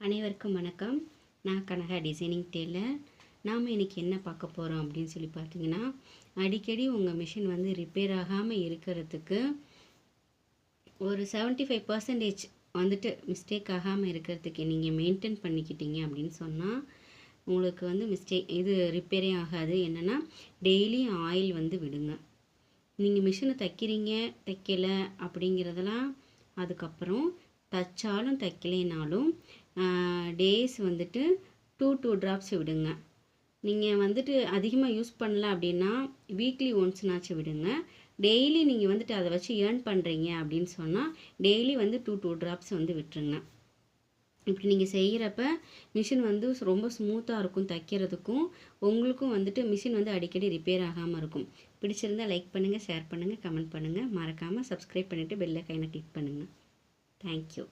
அனைவருக்கும் வணக்கம். நான் கனகா டிசைனிங் டெய்லர் நாம் இன்றைக்கி என்ன பார்க்க போகிறோம் அப்படின்னு சொல்லி பார்த்தீங்கன்னா அடிக்கடி உங்கள் மிஷின் வந்து ரிப்பேர் ஆகாமல் இருக்கிறதுக்கு ஒரு 75% ஃபைவ் பர்சன்டேஜ் வந்துட்டு மிஸ்டேக் ஆகாமல் இருக்கிறதுக்கு நீங்கள் மெயின்டைன் பண்ணிக்கிட்டீங்க அப்படின்னு சொன்னால் உங்களுக்கு வந்து மிஸ்டேக் இது ரிப்பேரே ஆகாது. என்னென்னா டெய்லி ஆயில் வந்து விடுங்க. நீங்கள் மிஷினை தைக்கிறீங்க தைக்கலை அப்படிங்கிறதெல்லாம் அதுக்கப்புறம் தைச்சாலும் தைக்கலைனாலும் டேஸ் வந்துட்டு டூ டூ ட்ராப்ஸ் விடுங்க. நீங்கள் வந்துட்டு அதிகமாக யூஸ் பண்ணல அப்படின்னா வீக்லி ஒன்ஸ்னாச்சும் விடுங்க. டெய்லி நீங்கள் வந்துட்டு அதை வச்சு ஏர்ன் பண்ணுறீங்க அப்படின்னு சொன்னால் டெய்லி வந்து டூ டூ ட்ராப்ஸ் வந்து விட்டுருங்க. இப்படி நீங்கள் செய்கிறப்ப மிஷின் வந்து ரொம்ப ஸ்மூத்தாக இருக்கும் தைக்கிறதுக்கும் உங்களுக்கும் வந்துட்டு மிஷின் வந்து அடிக்கடி ரிப்பேர் ஆகாமல் இருக்கும். பிடிச்சிருந்தா லைக் பண்ணுங்கள் ஷேர் பண்ணுங்கள் கமெண்ட் பண்ணுங்கள் மறக்காமல் சப்ஸ்கிரைப் பண்ணிவிட்டு பெல்லை கைனை கிளிக் பண்ணுங்கள் தேங்க்யூ